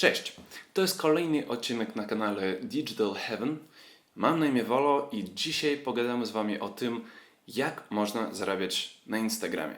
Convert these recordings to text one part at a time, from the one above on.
Cześć, to jest kolejny odcinek na kanale Digital Heaven. Mam na imię Wolo i dzisiaj pogadamy z Wami o tym, jak można zarabiać na Instagramie.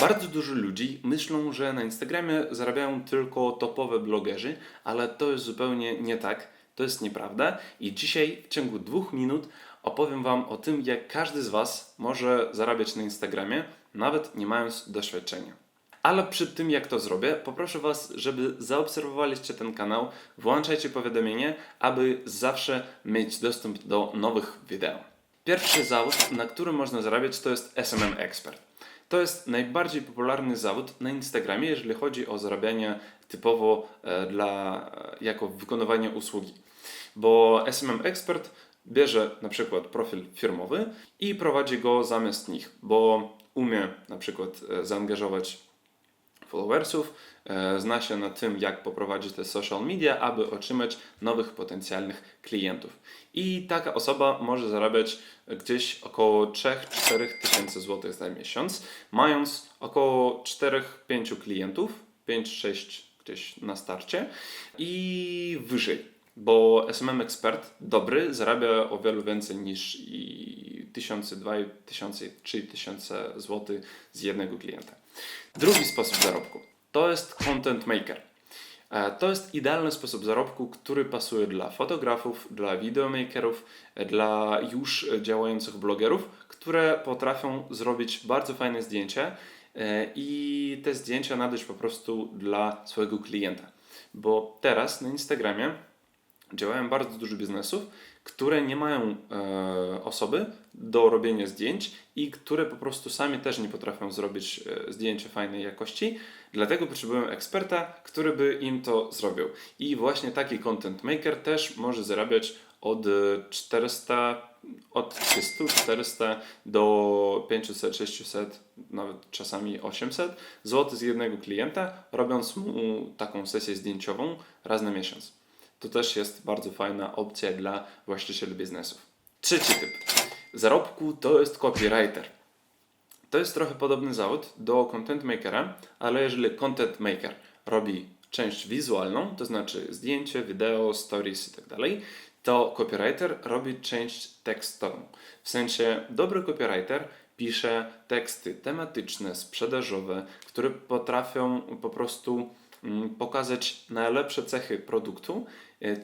Bardzo dużo ludzi myślą, że na Instagramie zarabiają tylko topowe blogerzy, ale to jest zupełnie nie tak. To jest nieprawda i dzisiaj w ciągu dwóch minut opowiem Wam o tym, jak każdy z Was może zarabiać na Instagramie, nawet nie mając doświadczenia. Ale przed tym jak to zrobię, poproszę Was, żeby zaobserwowaliście ten kanał, włączajcie powiadomienie, aby zawsze mieć dostęp do nowych wideo. Pierwszy zawód, na którym można zarabiać, to jest SMM Expert. To jest najbardziej popularny zawód na Instagramie, jeżeli chodzi o zarabianie typowo e, dla, e, jako wykonywanie usługi. Bo SMM Expert bierze na przykład profil firmowy i prowadzi go zamiast nich, bo umie na przykład e, zaangażować followersów, e, zna się na tym, jak poprowadzić te social media, aby otrzymać nowych potencjalnych klientów. I taka osoba może zarabiać gdzieś około 3-4 tysięcy złotych za miesiąc, mając około 4-5 klientów, 5-6 gdzieś na starcie i wyżej. Bo SMM ekspert dobry zarabia o wiele więcej niż i tysiące, dwa tysiące, trzy tysiące złotych z jednego klienta. Drugi sposób zarobku to jest content maker. E, To jest idealny sposób zarobku, który pasuje dla fotografów, dla videomakerów, e, dla już działających blogerów, które potrafią zrobić bardzo fajne zdjęcia e, i te zdjęcia nadać po prostu dla swojego klienta. Bo teraz na Instagramie działają bardzo dużo biznesów, które nie mają e, osoby do robienia zdjęć i które po prostu sami też nie potrafią zrobić e, zdjęcia fajnej jakości, dlatego potrzebują eksperta, który by im to zrobił. I właśnie taki content maker też może zarabiać od 400, od 300, 400 do 500, 600, nawet czasami 800 zł z jednego klienta, robiąc mu taką sesję zdjęciową raz na miesiąc to też jest bardzo fajna opcja dla właścicieli biznesów. Trzeci typ zarobku to jest copywriter. To jest trochę podobny zawód do content makera, ale jeżeli content maker robi część wizualną, to znaczy zdjęcie, wideo, stories itd., tak to copywriter robi część tekstową. W sensie dobry copywriter pisze teksty tematyczne, sprzedażowe, które potrafią po prostu mm, pokazać najlepsze cechy produktu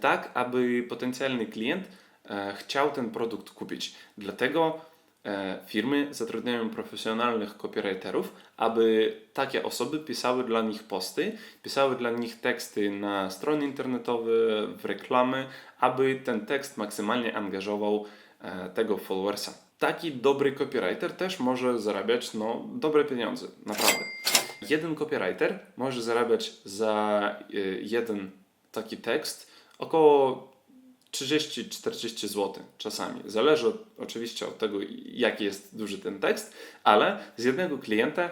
tak aby potencjalny klient e, chciał ten produkt kupić. Dlatego e, firmy zatrudniają profesjonalnych copywriterów, aby takie osoby pisały dla nich posty, pisały dla nich teksty na strony internetowe, w reklamy, aby ten tekst maksymalnie angażował tego followersa. Taki dobry copywriter też może zarabiać no, dobre pieniądze, naprawdę. Jeden copywriter może zarabiać za jeden taki tekst około 30-40 zł czasami. Zależy od, oczywiście od tego, jaki jest duży ten tekst, ale z jednego klienta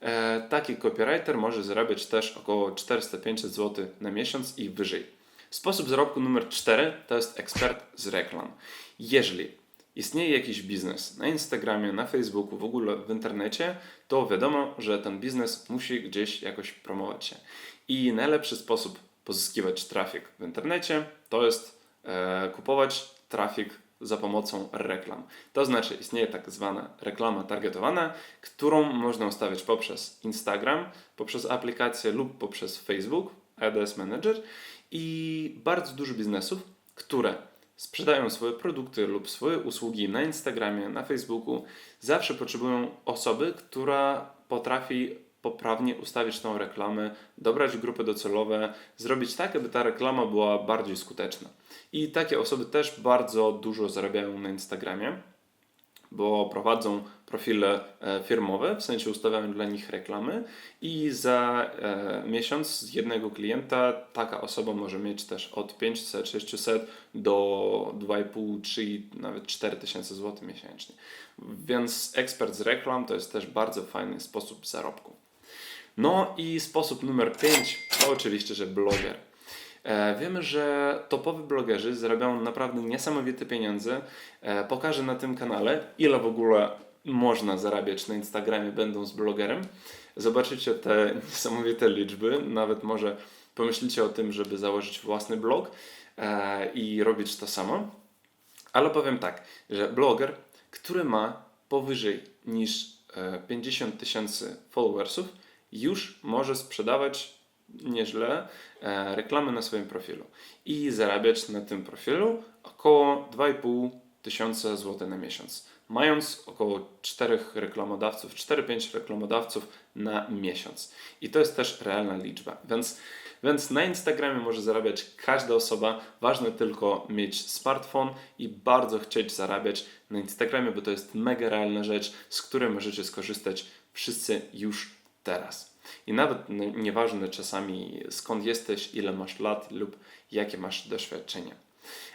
e, taki copywriter może zarabiać też około 400-500 zł na miesiąc i wyżej. Sposób zarobku numer 4 to jest ekspert z reklam. Jeżeli istnieje jakiś biznes na Instagramie, na Facebooku, w ogóle w internecie, to wiadomo, że ten biznes musi gdzieś jakoś promować się. I najlepszy sposób pozyskiwać trafik w internecie, to jest e, kupować trafik za pomocą reklam. To znaczy istnieje tak zwana reklama targetowana, którą można ustawiać poprzez Instagram, poprzez aplikację lub poprzez Facebook, Ads Manager i bardzo dużo biznesów, które sprzedają swoje produkty lub swoje usługi na Instagramie, na Facebooku, zawsze potrzebują osoby, która potrafi poprawnie ustawić tą reklamę, dobrać grupy docelowe, zrobić tak, aby ta reklama była bardziej skuteczna. I takie osoby też bardzo dużo zarabiają na Instagramie, bo prowadzą profile e, firmowe, w sensie ustawiają dla nich reklamy i za e, miesiąc z jednego klienta taka osoba może mieć też od 500, 600 do 2,5, 3, nawet 4 tysiące złotych miesięcznie. Więc ekspert z reklam to jest też bardzo fajny sposób zarobku. No i sposób numer 5 to oczywiście, że bloger. E, wiemy, że topowi blogerzy zarabiają naprawdę niesamowite pieniądze. E, pokażę na tym kanale, ile w ogóle można zarabiać na Instagramie będąc blogerem. Zobaczycie te niesamowite liczby, nawet może pomyślicie o tym, żeby założyć własny blog e, i robić to samo. Ale powiem tak, że bloger, który ma powyżej niż e, 50 tysięcy followersów, już może sprzedawać nieźle e, reklamy na swoim profilu i zarabiać na tym profilu około 2,5 tysiąca złotych na miesiąc, mając około 4 reklamodawców, 4-5 reklamodawców na miesiąc. I to jest też realna liczba, więc więc na Instagramie może zarabiać każda osoba. Ważne tylko mieć smartfon i bardzo chcieć zarabiać na Instagramie, bo to jest mega realna rzecz, z której możecie skorzystać wszyscy już teraz. I nawet nieważne czasami skąd jesteś, ile masz lat lub jakie masz doświadczenie.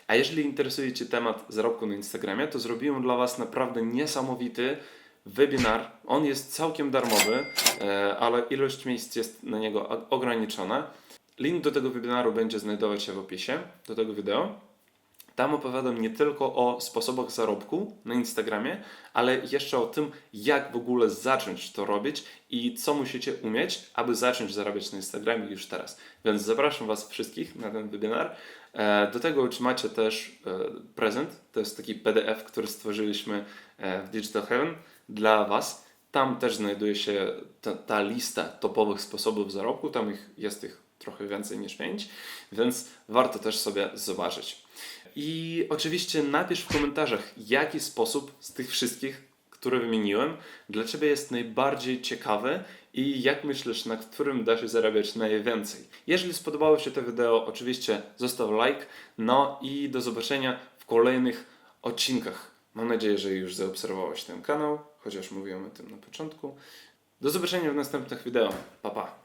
A jeżeli interesuje Cię temat zarobku na Instagramie, to zrobiłem dla Was naprawdę niesamowity webinar. On jest całkiem darmowy, e, ale ilość miejsc jest na niego ograniczona. Link do tego webinaru będzie znajdować się w opisie do tego wideo. Tam opowiadam nie tylko o sposobach zarobku na Instagramie, ale jeszcze o tym, jak w ogóle zacząć to robić i co musicie umieć, aby zacząć zarabiać na Instagramie już teraz. Więc zapraszam Was wszystkich na ten webinar. E, Do tego otrzymacie też e, prezent. To jest taki PDF, który stworzyliśmy e, w Digital Heaven dla Was. Tam też znajduje się ta, ta lista topowych sposobów zarobku. Tam ich, jest ich trochę więcej niż 5, więc warto też sobie zobaczyć. I oczywiście napisz w komentarzach, jaki sposób z tych wszystkich, które wymieniłem, dla Ciebie jest najbardziej ciekawy i jak myślisz, na którym da się zarabiać najwięcej. Jeżeli spodobało się to wideo, oczywiście zostaw like, no i do zobaczenia w kolejnych odcinkach. Mam nadzieję, że już zaobserwowałeś ten kanał, chociaż mówiłem o tym na początku. Do zobaczenia w następnych wideo. Pa, pa.